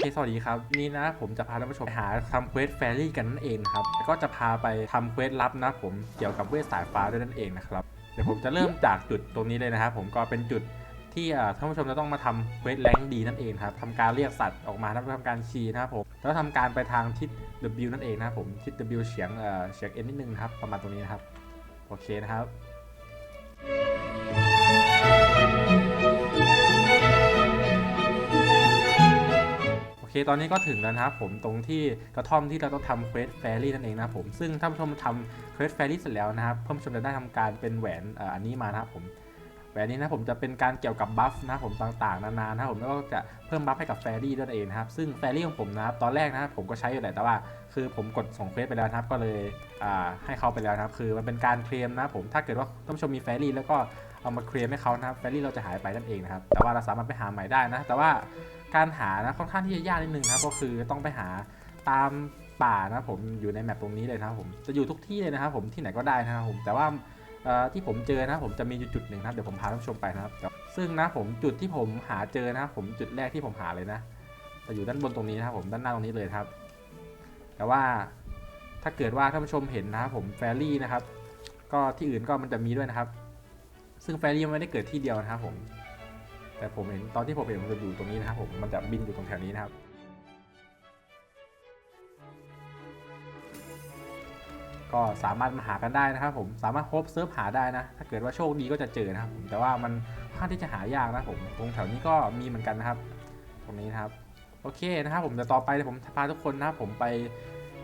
เคสวัสดีครับ นี่นะผมจะพาท่านผู้ชมไปหาทำเควสแฟรี่กันนั่นเองครับแล้วก็จะพาไปทำเควสลับนะผมเกี่ยวกับเวทสายฟ้าด้วยนั่นเองนะครับเดี๋ยวผมจะเริ่มจากจุดตรงนี้เลยนะครับผมก็เป็นจุดที่ท่านผู้ชมจะต้องมาทำเควสแรงดีนั่นเองครับทำการเรียกสัตว์ออกมาแล้วทำการคีย์นะครับผมแล้วทำการไปทางทิศ W นั่นเองนะครับผมทิศ W เฉียงเอ่อเฉียง N นิดนึงนะครับประมาณตรงนี้นะครับโอเคนะครับ ตอนนี้ก็ถึงแล้วนะครับผมตรงที่กระท่อมที่เราต้องทำเควสแฟรี่นั่นเองนะครับผมซึ่งท่านผู้ชมทำเควสแฟรี่เสร็จแล้วนะครับท่านผู้ชมจะได้ทำการเป็นแหวนอันนี้มานะครับผมแหวนนี้นะผมจะเป็นการเกี่ยวกับบัฟนะผมต่างๆ นานานะครับผมแล้วก็จะเพิ่มบัฟให้กับแฟรี่ด้วยเองนะครับซึ่งแฟรี่ของผมนะครับตอนแรกนะผมก็ใช้อยู่แหละแต่ว่า คือผมกดส่งเควสไปแล้วนะครับก็เลยให้เขาไปแล้วนะครับคือมันเป็นการเคลมนะผมถ้าเกิดว่าท่านผู้ชมมีแฟรี่แล้วก็ เอามาเคลมให้เขานะครับแฟรี่เราจะหายไปนั่นเองนะครับ แต่ว่าเราสามารถไปหาใหม่ได้นะ แต่ว่าการหานะค่อนข้างที่จะยากนิดนึงนะครับก็คือต้องไปหาตามป่านะผมอยู่ในแมปตรงนี้เลยนะครับผมจะอยู่ทุกที่เลยนะครับผมที่ไหนก็ได้นะครับผมแต่ว่าที่ผมเจอนะผมจะมีอยู่จุดหนึ่งนะเดี๋ยวผมพาท่านผู้ชมไปนะครับ ซึ่งนะผมจุดที่ผมหาเจอนะผมจุดแรกที่ผมหาเลยนะจะอยู่ด้านบนตรงนี้นะครับผมด้านหน้าตรงนี้เลยครับ แต่ว่าถ้าเกิดว่าท่านผู้ชมเห็นนะครับผมแฟรี่นะครับ ก็ที่อื่นก็มันจะมีด้วยนะครับ ซึ่งแฟรี่มันไม่ได้เกิดที่เดียวนะครับผม แต่ผมเห็นตอนที่ผมเห็นมันจะอยู่ตรงนี้นะครับผม มันจะบินอยู่ตรงแถวนี้นะครับ ก็สามารถมาหากันได้นะครับผม สามารถโฮปเซิร์ฟหาได้นะ ถ้าเกิดว่าโชคดีก็จะเจอนะครับผม แต่ว่ามันค่อนข้างที่จะหายากนะผม ตรงแถวนี้ก็มีเหมือนกันนะครับ ตรงนี้นะครับ โอเคนะครับผมจะต่อไปผมพาทุกคนนะครับผมไป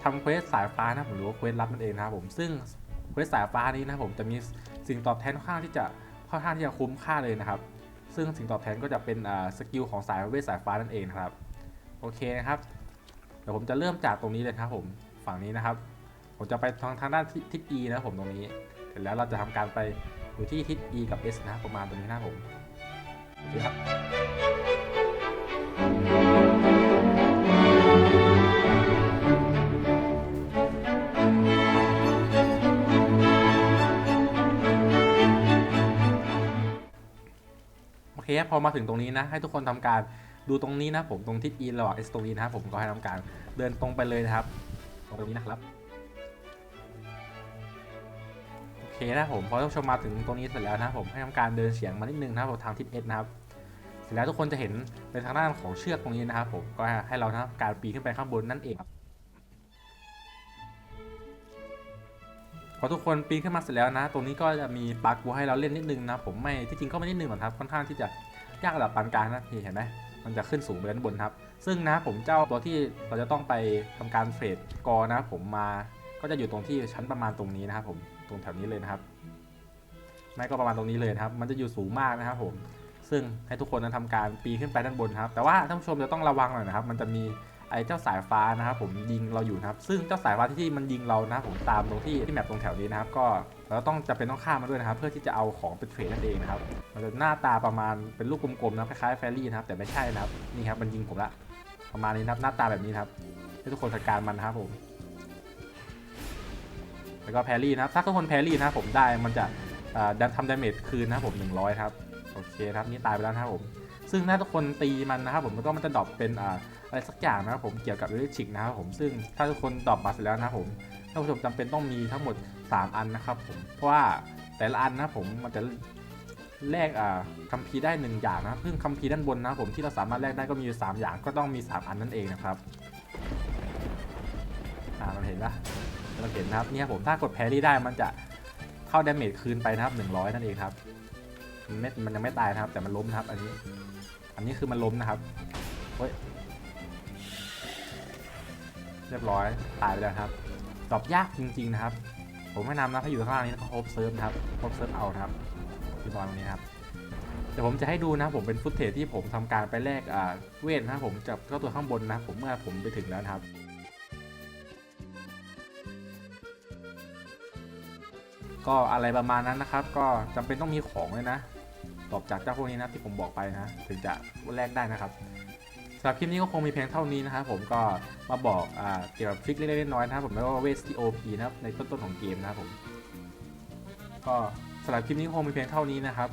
ทำเควสสายฟ้านะครับผมหรือว่าเควสลับนั่นเองนะครับผม ซึ่งเควสสายฟ้านี้นะครับผมจะมีสิ่งตอบแทนค่อนข้างที่จะ ค่อนข้างที่จะคุ้มค่าเลยนะครับ ซึ่งสิ่งตอบแทนก็จะเป็นสกิลของสายเวทสายฟ้านั่นเองครับ โอเคนะครับ เดี๋ยวผมจะเริ่มจากตรงนี้เลยครับผมฝั่งนี้นะครับ ผมจะไปทางทางด้านทิศ E นะครับผมตรงนี้เสร็จแล้วเราจะทำการไปอยู่ที่ทิศ E กับ S นะครับประมาณตรงนี้นะครับผมโอเคครับ โอเคครับพอมาถึงตรงนี้นะ ให้ทุกคนทำการดูตรงนี้นะผมตรงทิศ E ระหว่าง S ตรงนี้นะครับผมก็ให้ทำการเดินตรงไปเลยนะครับตรงนี้นะครับโอเคนะผมพอท่านผู้ชมมาถึงตรงนี้เสร็จแล้วนะผมให้ทำการเดินเฉียงมานิดนึงนะครับทางทิศ S นะครับเสร็จแล้วทุกคนจะเห็นเป็นทางด้านของเชือกตรงนี้นะครับผมก็ให้เราทำการปีนขึ้นไปข้างบนนั่นเองครับ พอทุกคนปีนขึ้นมาเสร็จแล้วนะ ตรงนี้ก็จะมีปาร์คบัวให้เราเล่นนิดนึงนะ ผมไม่ที่จริงก็ไม่นิดนึงหรอกครับ ค่อนข้างที่จะยากระดับปานกลางนะนี่เห็นไหมมันจะขึ้นสูงไปด้านบนครับ ซึ่งนะผมเจ้าตัวที่เราจะต้องไปทำการเทรดกอนะผมมาก็จะอยู่ตรงที่ชั้นประมาณตรงนี้นะครับผมตรงแถวนี้เลยนะครับ ไม่ก็ประมาณตรงนี้เลยครับ มันจะอยู่สูงมากนะครับผมซึ่งให้ทุกคนนั้นทำการปีนขึ้นไปด้านบนครับ แต่ว่าท่านผู้ชมจะต้องระวังหน่อยนะครับ มันจะมี ไอ้เจ้าสายฟ้านะครับผมยิงเราอยู่นะครับ ซึ่งเจ้าสายฟ้าที่มันยิงเรานะครับผมตามตรงที่ที่แมปตรงแถวนี้นะครับ ก็เราต้องจะเป็นต้องฆ่ามันด้วยนะครับ เพื่อที่จะเอาของไปเทรดนั่นเองนะครับ มันจะหน้าตาประมาณเป็นลูกกลมๆนะคล้ายๆแฟรี่นะครับ แต่ไม่ใช่นะครับนี่ครับมันยิงผมละ ประมาณนี้นะครับหน้าตาแบบนี้นะครับให้ทุกคนจัดการมันนะครับผม แล้วก็แพรี่นะครับ ถ้าทุกคนแพรี่นะครับผมได้มันจะดันทำดาเมจคืนนะครับผม 100 ครับ โอเคครับนี่ตายไปแล้วนะครับผม ซึ่งถ้าทุกคนตีมันนะครับผมมันก็มันจะดรอปเป็นอ่า อะไรสักอย่างนะครับผมเกี่ยวกับเรื่องชิกนะครับผมซึ่งถ้าทุกคนดรอปมาเสร็จแล้วนะครับผมท่านผู้ชมจำเป็นต้องมีทั้งหมด 3 อันนะครับผมเพราะว่าแต่ละอันนะครับผมมันจะแลกอ่าคัมภีร์ได้ 1 อย่างนะครับซึ่งคัมภีร์ด้านบนนะครับผมที่เราสามารถแลกได้ก็มีอยู่ 3 อย่างก็ต้องมี 3 อันนั่นเองนะครับอ่าเราเห็นปะเราเห็นนะครับเนี่ยผมถ้ากดแพรี่ได้มันจะเข้าดาเมจคืนไปนะครับ 100 นั่นเองครับมันไม่มันยังไม่ตายนะครับ แต่มันล้มนะครับ อันนี้ อันนี้คือมันล้มนะครับเฮ้ย เรียบร้อยตายไปแล้วครับตอบยากจริงๆนะครับ ผมแนะนำนะถ้าอยู่ข้างล่างนี้ก็โฮปเซิร์ฟนะครับโฮปเซิร์ฟเอาครับที่บอลตรงนี้ครับเดี๋ยวผมจะให้ดูนะผมเป็นฟุตเทจที่ผมทำการไปแลกเวทนะผมจากเจ้าตัวข้างบนนะผมเมื่อผมไปถึงแล้วครับก็อะไรประมาณนั้นนะครับ ก็จำเป็นต้องมีของเลยนะ ตอบจากเจ้าพวกนี้นะที่ผมบอกไปนะ ถึงจะแลกได้นะครับำหรับคลิปนี้ก็คงมีเพียงเท่านี้นะครับผมก็มาบอกอเกี่ยวกับทริคเล็กๆน้อยๆนะครับผมแล้วก็เวสที่ OP นะครับในต้นๆของเกมนะครับผมก็สำหรับคลิปนี้คงมีเพียงเท่านี้นะครับ